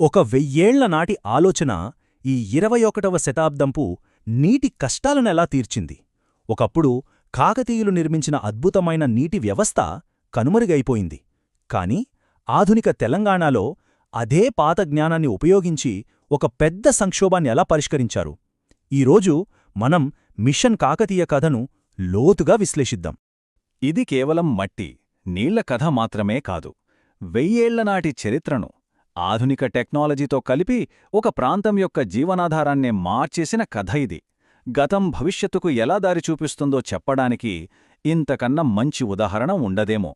ఒక వెయ్యేళ్ళ నాటి ఆలోచన ఈ ఇరవై ఒకటవ శతాబ్దంపు నీటి కష్టాలనెలా తీర్చింది? ఒకప్పుడు కాకతీయులు నిర్మించిన అద్భుతమైన నీటి వ్యవస్థ కనుమరుగైపోయింది. కాని ఆధునిక తెలంగాణలో అదే పాత జ్ఞానాన్ని ఉపయోగించి ఒక పెద్ద సంక్షోభాన్ని ఎలా పరిష్కరించారు? ఈరోజు మనం మిషన్ కాకతీయ కథను లోతుగా విశ్లేషిద్దాం. ఇది కేవలం మట్టి నీళ్ళ కథ మాత్రమే కాదు. వెయ్యేళ్ళనాటి చరిత్రను ఆధునిక టెక్నాలజీతో కలిపి ఒక ప్రాంతం యొక్క జీవనాధారాన్నే మార్చేసిన కథ ఇది. గతం భవిష్యత్తుకు ఎలా దారి చూపిస్తుందో చెప్పడానికి ఇంతకన్నా మంచి ఉదాహరణ ఉండదేమో.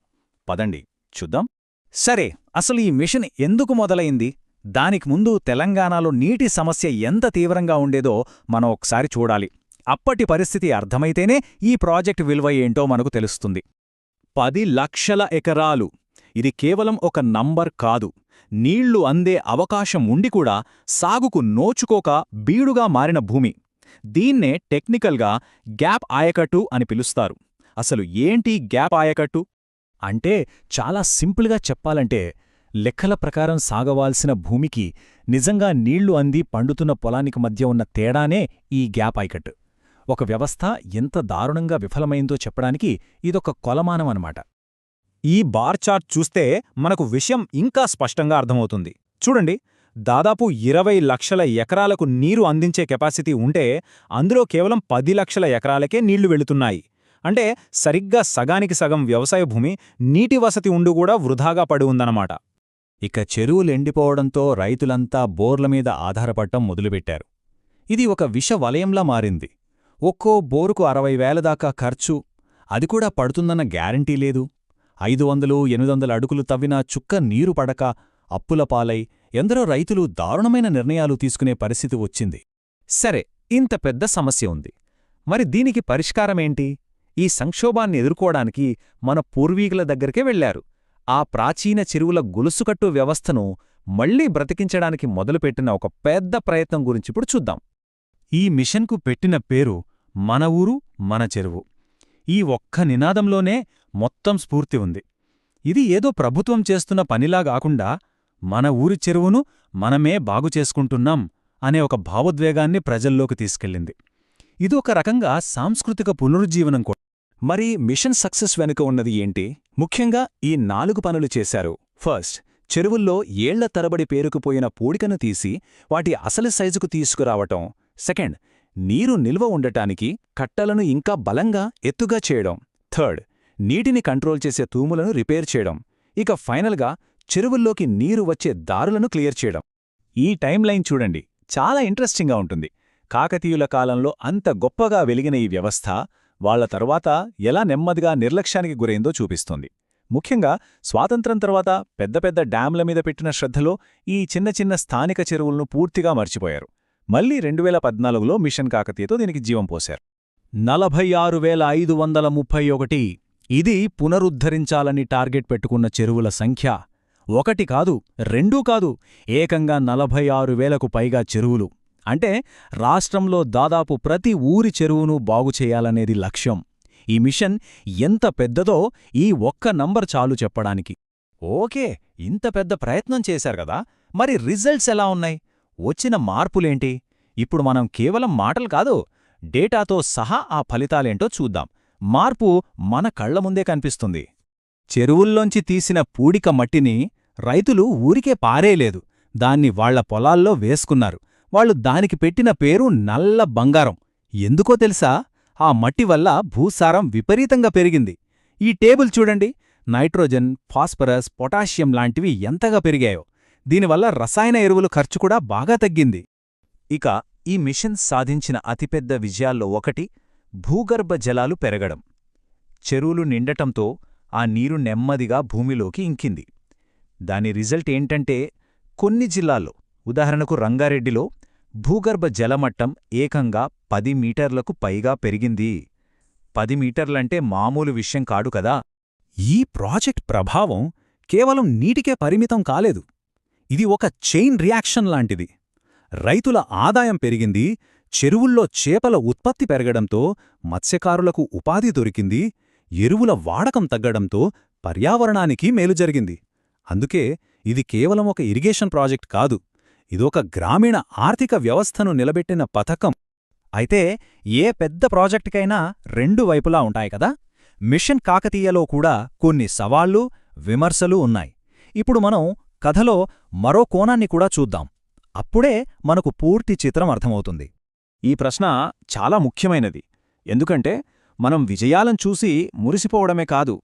పదండి చూద్దాం. సరే అసలు ఈ మిషన్ ఎందుకు మొదలైంది? దానికి ముందు తెలంగాణలో నీటి సమస్య ఎంత తీవ్రంగా ఉండేదో మనం ఒకసారి చూడాలి. అప్పటి పరిస్థితి అర్థమైతేనే ఈ ప్రాజెక్టు విలువ ఏంటో మనకు తెలుస్తుంది. పది లక్షల ఎకరాలు. ఇది కేవలం ఒక నంబర్ కాదు. నీళ్ళు అందే అవకాశం ఉండి కూడా సాగుకు నోచుకోక బీడుగా మారిన భూమి. దీన్నే టెక్నికల్గా గ్యాప్ ఆయకట్టు అని పిలుస్తారు. అసలు ఏంటి గ్యాప్ ఆయకట్టు? అంటే చాలా సింపుల్గా చెప్పాలంటే లెక్కల ప్రకారం సాగవాల్సిన భూమికి నిజంగా నీళ్ళు అంది పండుతున్న పొలానికి మధ్య ఉన్న తేడానే ఈ గ్యాప్ ఆయకట్టు. ఒక వ్యవస్థ ఎంత దారుణంగా విఫలమైందో చెప్పడానికి ఇదొక కొలమానం అన్నమాట. ఈ బార్ చార్ట్ చూస్తే మనకు విషయం ఇంకా స్పష్టంగా అర్థమవుతుంది. చూడండి దాదాపు ఇరవై లక్షల ఎకరాలకు నీరు అందించే కెపాసిటీ ఉంటే అందులో కేవలం పది లక్షల ఎకరాలకే నీళ్ళు వెళుతున్నాయి. అంటే సరిగ్గా సగానికి సగం వ్యవసాయ భూమి నీటి వసతి ఉండు కూడా వృధాగా పడి ఉందన్నమాట. ఇక చెరువులు ఎండిపోవడంతో రైతులంతా బోర్ల మీద ఆధారపడటం మొదలుపెట్టారు. ఇది ఒక విష వలయంలా మారింది. ఒక్కో బోరుకు అరవై వేల దాకా ఖర్చు అది కూడా పడుతుందన్న గ్యారంటీ లేదు. ఐదు వందలు ఎనిమిది వందల అడుగులు తవ్వినా చుక్క నీరు పడక అప్పుల పాలై ఎందరో రైతులు దారుణమైన నిర్ణయాలు తీసుకునే పరిస్థితి వచ్చింది. సరే ఇంత పెద్ద సమస్య ఉంది. మరి దీనికి పరిష్కారమేంటి? ఈ సంక్షోభాన్ని ఎదుర్కోవడానికి మన పూర్వీకుల దగ్గరికే వెళ్ళారు ఆ ప్రాచీన చెరువుల గొలుసుకట్టు వ్యవస్థను మళ్ళీ బ్రతికించడానికి మొదలుపెట్టిన ఒక పెద్ద ప్రయత్నం గురించిప్పుడు చూద్దాం. ఈ మిషన్కు పెట్టిన పేరు మన ఊరు మన చెరువు. ఈ ఒక్క నినాదంలోనే మొత్తం స్ఫూర్తి ఉంది. ఇది ఏదో ప్రభుత్వం చేస్తున్న పనిలా కాకుండా మన ఊరి చెరువును మనమే బాగుచేసుకుంటున్నాం అనే ఒక భావోద్వేగాన్ని ప్రజల్లోకి తీసుకెళ్ళింది ఇది ఒక రకంగా సాంస్కృతిక పునరుజ్జీవనం కూడా మరి మిషన్ సక్సెస్ వెనుక ఉన్నది ఏంటి? ముఖ్యంగా ఈ నాలుగు పనులు చేశారు. ఫస్ట్ చెరువుల్లో ఏళ్ళ తరబడి పేరుకుపోయిన పూడికను తీసి వాటి అసలు సైజుకు తీసుకురావటం. సెకండ్ నీరు నిల్వ ఉండటానికి కట్టలను ఇంకా బలంగా ఎత్తుగా చేయడం. థర్డ్ నీటిని కంట్రోల్ చేసే తూములను రిపేర్ చేయడం ఇక ఫైనల్గా చెరువుల్లోకి నీరు వచ్చే దారులను క్లియర్ చేయడం. ఈ టైం లైన్ చూడండి చాలా ఇంట్రెస్టింగ్గా ఉంటుంది. కాకతీయుల కాలంలో అంత గొప్పగా వెలిగిన ఈ వ్యవస్థ వాళ్ళ తర్వాత ఎలా నెమ్మదిగా నిర్లక్ష్యానికి గురైందో చూపిస్తోంది. ముఖ్యంగా స్వాతంత్రం తర్వాత పెద్ద పెద్ద డ్యాంల మీద పెట్టిన శ్రద్ధలో ఈ చిన్న చిన్న స్థానిక చెరువులను పూర్తిగా మర్చిపోయారు. మళ్ళీ రెండువేల పద్నాలుగులో మిషన్ కాకతీయతో దీనికి జీవం పోశారు. నలభై ఆరు వేల ఐదు వందల ముప్పై ఒకటి ఇది పునరుద్ధరించాలని టార్గెట్ పెట్టుకున్న చెరువుల సంఖ్య ఒకటి కాదు రెండూ కాదు ఏకంగా నలభై ఆరు వేలకు పైగా చెరువులు. అంటే రాష్ట్రంలో దాదాపు ప్రతి ఊరి చెరువును బాగుచేయాలనేది లక్ష్యం. ఈ మిషన్ ఎంత పెద్దదో ఈ ఒక్క నంబర్ చాలు చెప్పడానికి. ఓకే ఇంత పెద్ద ప్రయత్నం చేశారు కదా మరి రిజల్ట్స్ ఎలా ఉన్నాయి? వచ్చిన మార్పులేంటి? ఇప్పుడు మనం కేవలం మాటలు కాదు డేటాతో సహా ఆ ఫలితాలేంటో చూద్దాం. మార్పు మన కళ్ళ ముందే కనిపిస్తుంది. చెరువుల్లోంచి తీసిన పూడిక మట్టిని రైతులు ఊరికే పారేయలేదు. దాన్ని వాళ్ళ పొలాల్లో వేసుకున్నారు. వాళ్ళు దానికి పెట్టిన పేరు నల్ల బంగారం. ఎందుకో తెలుసా? ఆ మట్టి వల్ల భూసారం విపరీతంగా పెరిగింది. ఈ టేబుల్ చూడండి. నైట్రోజన్ ఫాస్ఫరస్ పొటాషియం లాంటివి ఎంతగా పెరిగాయో. దీనివల్ల రసాయన ఎరువుల ఖర్చు కూడా బాగా తగ్గింది. ఇక ఈ మిషన్ సాధించిన అతిపెద్ద విజయాల్లో ఒకటి భూగర్భ జలాలు పెరగడం. చెరువులు నిండటంతో ఆ నీరు నెమ్మదిగా భూమిలోకి ఇంకింది. దాని రిజల్ట్ ఏంటంటే కొన్ని జిల్లాల్లో ఉదాహరణకు రంగారెడ్డిలో భూగర్భ జలమట్టం ఏకంగా పది మీటర్లకు పైగా పెరిగింది. పది మీటర్లంటే మామూలు విషయం కాడు కదా? ఈ ప్రాజెక్ట్ ప్రభావం కేవలం నీటికే పరిమితం కాలేదు. ఇది ఒక చైన్ రియాక్షన్ లాంటిది. రైతుల ఆదాయం పెరిగింది చెరువుల్లో చేపల ఉత్పత్తి పెరగడంతో మత్స్యకారులకు ఉపాధి దొరికింది ఎరువుల వాడకం తగ్గడంతో పర్యావరణానికి మేలు జరిగింది. అందుకే ఇది కేవలం ఒక ఇరిగేషన్ ప్రాజెక్ట్ కాదు ఇదొక గ్రామీణ ఆర్థిక వ్యవస్థను నిలబెట్టిన పథకం. అయితే ఏ పెద్ద ప్రాజెక్టుకైనా రెండు వైపులా ఉంటాయి కదా? మిషన్ కాకతీయలో కూడా కొన్ని సవాళ్ళు విమర్శలు ఉన్నాయి. ఇప్పుడు మనం కథలో మరో కోణాన్ని కూడా చూద్దాం. అప్పుడే మనకు పూర్తి చిత్రం అర్థమవుతుంది. ఈ ప్రశ్న చాలా ముఖ్యమైనది. ఎందుకంటే మనం విజయాలను చూసి మురిసిపోవడమే కాదు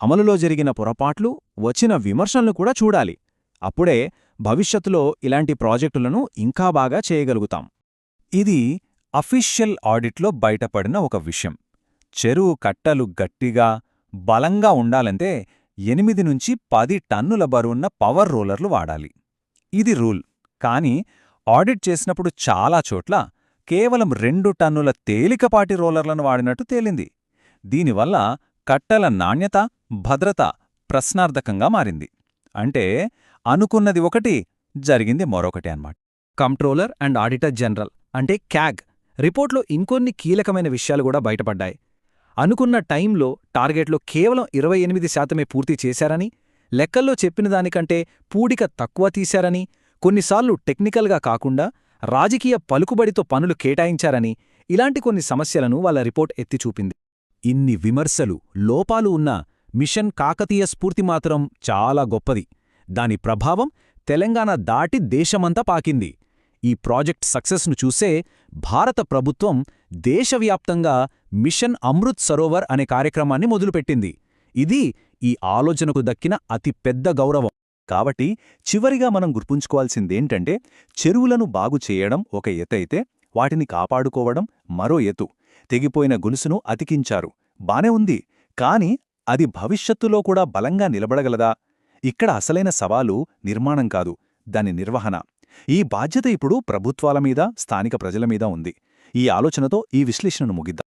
అమలులో జరిగిన పొరపాట్లు వచ్చిన విమర్శలను కూడా చూడాలి. అప్పుడే భవిష్యత్తులో ఇలాంటి ప్రాజెక్టులను ఇంకా బాగా చేయగలుగుతాం. ఇది అఫీషియల్ ఆడిట్లో బయటపడిన ఒక విషయం. చెరువు కట్టలు గట్టిగా బలంగా ఉండాలంటే ఎనిమిది నుంచి పది టన్నుల బరువున్న పవర్ రోలర్లు వాడాలి. ఇది రూల్. కానీ ఆడిట్ చేసినప్పుడు చాలా చోట్ల కేవలం రెండు టన్నుల తేలికపాటి రోలర్లను వాడినట్టు తేలింది. దీనివల్ల కట్టల నాణ్యత భద్రత ప్రశ్నార్థకంగా మారింది. అంటే అనుకున్నది ఒకటి జరిగింది మరొకటి అన్నమాట. కంట్రోలర్ అండ్ ఆడిటర్ జనరల్ అంటే క్యాగ్ రిపోర్ట్లో ఇంకొన్ని కీలకమైన విషయాలు కూడా బయటపడ్డాయి. అనుకున్న టైంలో టార్గెట్లో కేవలం ఇరవై ఎనిమిది శాతమే పూర్తి చేశారని లెక్కల్లో చెప్పిన దానికంటే పూడిక తక్కువ తీశారని కొన్నిసార్లు టెక్నికల్గా కాకుండా రాజకీయ పలుకుబడితో పనులు కేటాయించారని ఇలాంటి కొన్ని సమస్యలను వాళ్ళ రిపోర్ట్ ఎత్తి చూపింది. ఇన్ని విమర్శలు లోపాలు ఉన్న మిషన్ కాకతీయ స్ఫూర్తి మాత్రం చాలా గొప్పది. దాని ప్రభావం తెలంగాణ దాటి దేశమంతా పాకింది. ఈ ప్రాజెక్ట్ సక్సెస్ను చూసే భారత ప్రభుత్వం దేశవ్యాప్తంగా మిషన్ అమృత్ సరోవర్ అనే కార్యక్రమాన్ని మొదలుపెట్టింది. ఇది ఈ ఆలోచనకు దక్కిన అతిపెద్ద గౌరవం. కాబట్టి చివరిగా మనం గుర్తుంచుకోవాల్సిందేంటంటే చెరువులను బాగు చేయడం ఒక ఎతైతే వాటిని కాపాడుకోవడం మరో ఎతు తెగిపోయిన గొలుసును అతికించారు. బానే ఉంది. కాని అది భవిష్యత్తులో కూడా బలంగా నిలబడగలదా? ఇక్కడ అసలైన సవాలు నిర్మాణం కాదు దాని నిర్వహణ. ఈ బాధ్యత ఇప్పుడు ప్రభుత్వాల మీద స్థానిక ప్రజల మీద ఉంది. ఈ ఆలోచనతో ఈ విశ్లేషణను ముగిద్దాం.